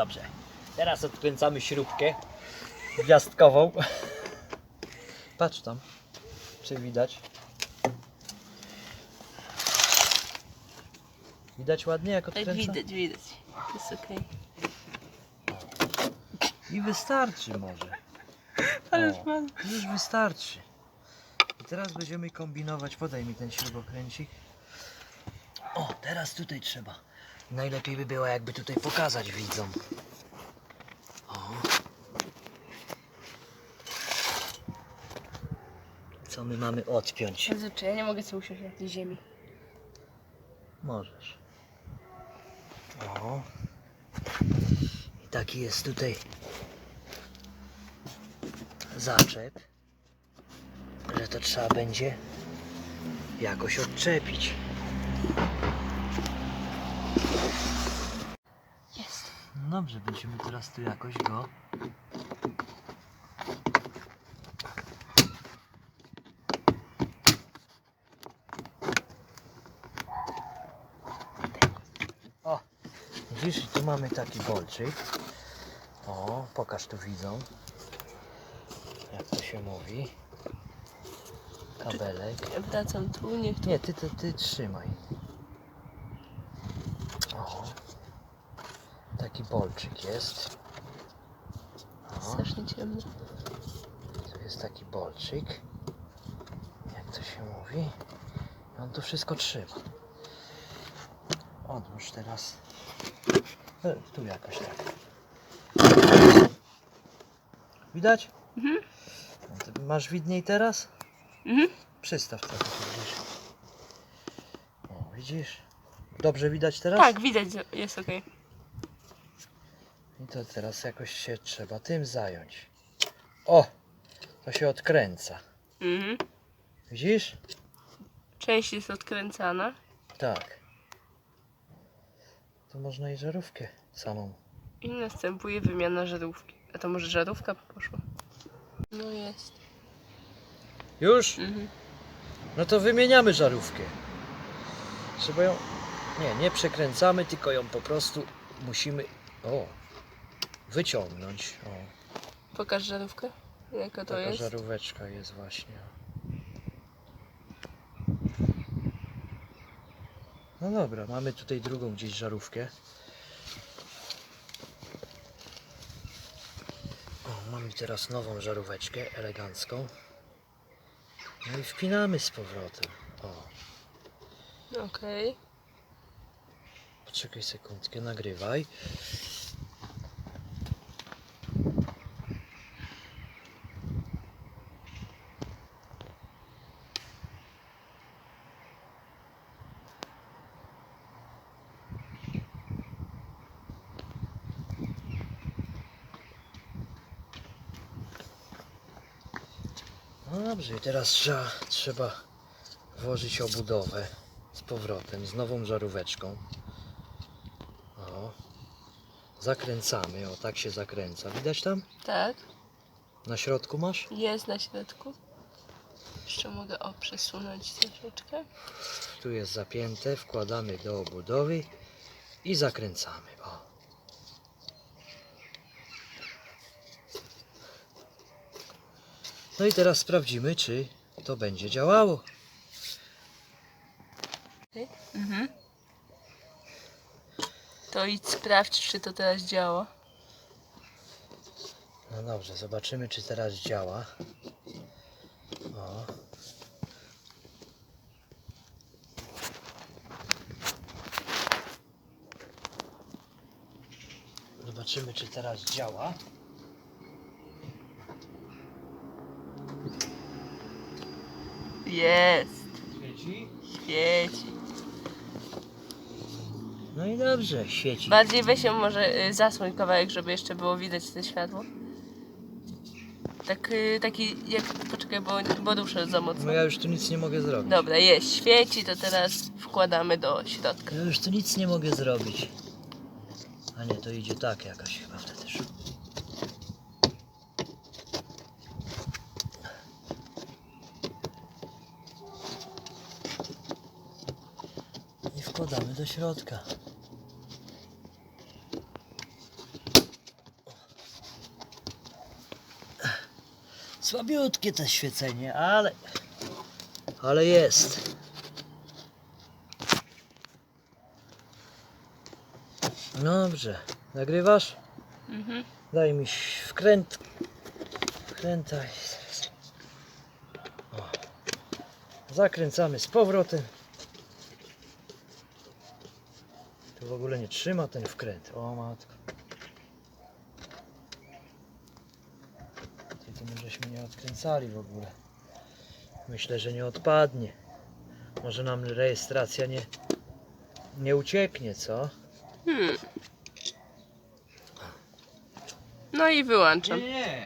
Dobrze. Teraz odkręcamy śrubkę gwiazdkową. Patrz tam, czy widać. Widać ładnie jak Tak odkręcam? widać, widać. Jest okej. I wystarczy może. Ależ mam. Już wystarczy. I teraz będziemy kombinować. Podaj mi ten śrubokręcik. O, teraz tutaj trzeba. Najlepiej by było jakby tutaj pokazać widzom. O. Co my mamy odpiąć? Jezu, czy ja nie mogę sobie usiąść na tej ziemi? Możesz. O. I taki jest tutaj zaczep, że to trzeba będzie jakoś odczepić. Jest. No dobrze, będziemy teraz tu jakoś go. O, widzisz, tu mamy taki bolczyk. O, pokaż tu widzą. Jak to się mówi. Kabelek. Ja wracam tu, niech tu. Nie, ty, ty, ty trzymaj. O. Taki bolczyk jest. Strasznie ciemno. tu jest taki bolczyk. Jak to się mówi? I on to wszystko trzyma. Odłóż teraz. E, Tu jakoś tak. Widać? Mhm. Masz widniej teraz? Mhm. Przystaw trochę, tu widzisz. O, widzisz? Dobrze widać teraz? Tak, widać, że jest okej. I to teraz jakoś się trzeba tym zająć. O! To się odkręca. Mhm. Widzisz? Część jest odkręcana. Tak. To można i żarówkę samą. I następuje wymiana żarówki. A to może żarówka poszła? No jest. Już? Mhm. No to wymieniamy żarówkę. Trzeba ją... Nie, nie przekręcamy, tylko ją po prostu musimy... O! Wyciągnąć. O, Pokaż żarówkę. Jaka to taka jest? żaróweczka jest właśnie. No dobra, mamy tutaj drugą gdzieś żarówkę. O, mamy teraz nową żaróweczkę, elegancką. No i wpinamy z powrotem. O, Okej. poczekaj sekundkę, nagrywaj. No dobrze, i teraz trzeba, trzeba włożyć obudowę z powrotem, z nową żaróweczką. O. Zakręcamy, o tak się zakręca. Widać tam? Tak. Na środku masz? Jest na środku. Jeszcze mogę o przesunąć troszeczkę. Tu jest zapięte, wkładamy do obudowy i zakręcamy. O. No i teraz sprawdzimy, czy to będzie działało. Mhm. To idź sprawdź, czy to teraz działa. No dobrze, zobaczymy, czy teraz działa. O. Zobaczymy, czy teraz działa. Jest. Świeci? Świeci. No i dobrze, świeci. Bardziej weź ją może y, zasłoń kawałek, żeby jeszcze było widać to światło. Tak, y, taki jak... Poczekaj, bo, bo ruszę za mocno. No ja już tu nic nie mogę zrobić. Dobra, jest, świeci, to teraz wkładamy do środka. Ja już tu nic nie mogę zrobić. A nie, to idzie tak jakaś chyba wtedy wkładamy do środka. Słabiutkie to świecenie, ale, ale jest. Dobrze, nagrywasz? Mhm. Daj mi wkręt. Wkrętaj. O. Zakręcamy z powrotem. Tu w ogóle nie trzyma ten wkręt. O matko. Ty to my żeśmy nie odkręcali w ogóle. Myślę, że nie odpadnie. Może nam rejestracja nie, nie ucieknie, co? Hmm. No i wyłączam. nie.